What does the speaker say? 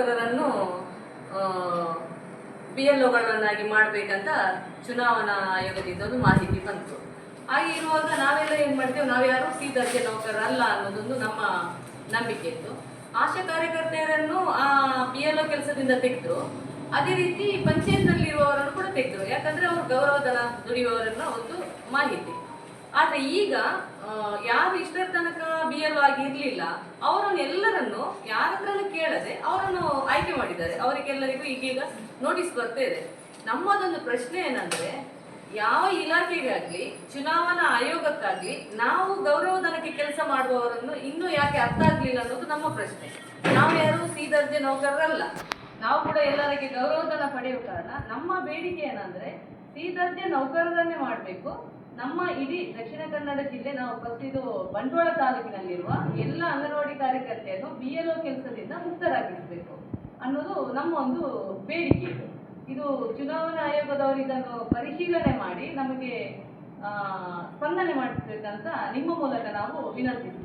ನೌಕರರನ್ನು P L ಒಗಳನ್ನಾಗಿ ಮಾಡಬೇಕಂತ ಚುನಾವಣಾ ಆಯೋಗದಿಂದ ಒಂದು ಮಾಹಿತಿ ಬಂತು. ಹಾಗೆ ಇರುವಾಗ ನಾವೆಲ್ಲ ಏನು ಮಾಡ್ತೇವೆ? ನಾವ್ಯಾರು ಸಿ ದರ್ಜೆ ನೌಕರರಲ್ಲ ಅನ್ನೋದೊಂದು ನಮ್ಮ ನಂಬಿಕೆ ಇತ್ತು. ಆಶಾ ಕಾರ್ಯಕರ್ತೆಯರನ್ನು ಆ ಪಿ ಎಲ್ ಒ ಕೆಲಸದಿಂದ ತೆಗೆದ್ರು. ಅದೇ ರೀತಿ ಪಂಚಾಯತ್ನಲ್ಲಿ ಇರುವವರನ್ನು ಕೂಡ ತೆಗೆದ್ರು. ಯಾಕಂದ್ರೆ ಅವರು ಗೌರವಧನ ದುಡಿಯುವವರನ್ನ ಒಂದು ಮಾಹಿತಿ. ಆದ್ರೆ ಈಗ ಯಾರು ಇಷ್ಟರ ತನಕ ಬಿ ಎಲ್ ಆಗಿ ಇರ್ಲಿಲ್ಲ ಅವರನ್ನು ಎಲ್ಲರನ್ನು ಯಾರ ಮಾಡಿದ್ದಾರೆ. ಅವರಿಗೆಲ್ಲರಿಗೂ ಈಗೀಗ ನೋಟಿಸ್ ಬರ್ತಾ ಇದೆ. ನಮ್ಮದೊಂದು ಪ್ರಶ್ನೆ ಏನಂದ್ರೆ, ಯಾವ ಇಲಾಖೆಗಾಗ್ಲಿ, ಚುನಾವಣಾ ಆಯೋಗಕ್ಕಾಗ್ಲಿ ನಾವು ಗೌರವಧನಕ್ಕೆ ಕೆಲಸ ಮಾಡುವವರನ್ನು ಇನ್ನೂ ಯಾಕೆ ಅರ್ಥ ಆಗ್ಲಿಲ್ಲ ಅನ್ನೋದು ನಮ್ಮ ಪ್ರಶ್ನೆ. ನಾವು ಯಾರು ಸಿ ದರ್ಜೆ ನೌಕರರಲ್ಲ. ನಾವು ಕೂಡ ಎಲ್ಲರಿಗೆ ಗೌರವಧನ ಪಡೆಯುವ ಕಾರಣ ನಮ್ಮ ಬೇಡಿಕೆ ಏನಂದ್ರೆ, ಸಿ ದರ್ಜೆ ನೌಕರರನ್ನೇ ಮಾಡಬೇಕು. ನಮ್ಮ ಇಡೀ ದಕ್ಷಿಣ ಕನ್ನಡ ಜಿಲ್ಲೆ, ನಾವು ಫಸ್ಟ್ ಬಂಟ್ವಾಳ ತಾಲೂಕಿನಲ್ಲಿರುವ ಎಲ್ಲ ಅಂಗನವಾಡಿ ಕಾರ್ಯಕರ್ತೆಯನ್ನು ಬಿ ಎಲ್ ಒ ಕೆಲಸದಿಂದ ಮುಕ್ತರಾಗಿಸಬೇಕು. ನಮ್ಮ ಒಂದು ಬೇಡಿಕೆ ಇದು. ಇದು ಚುನಾವಣಾ ಆಯೋಗದವರು ಇದನ್ನು ಪರಿಶೀಲನೆ ಮಾಡಿ ನಮಗೆ ಸ್ಪಂದನೆ ಮಾಡಿಸ್ಬೇಕಂತ ನಿಮ್ಮ ಮೂಲಕ ನಾವು ವಿನಂತಿಸ್ತೀವಿ.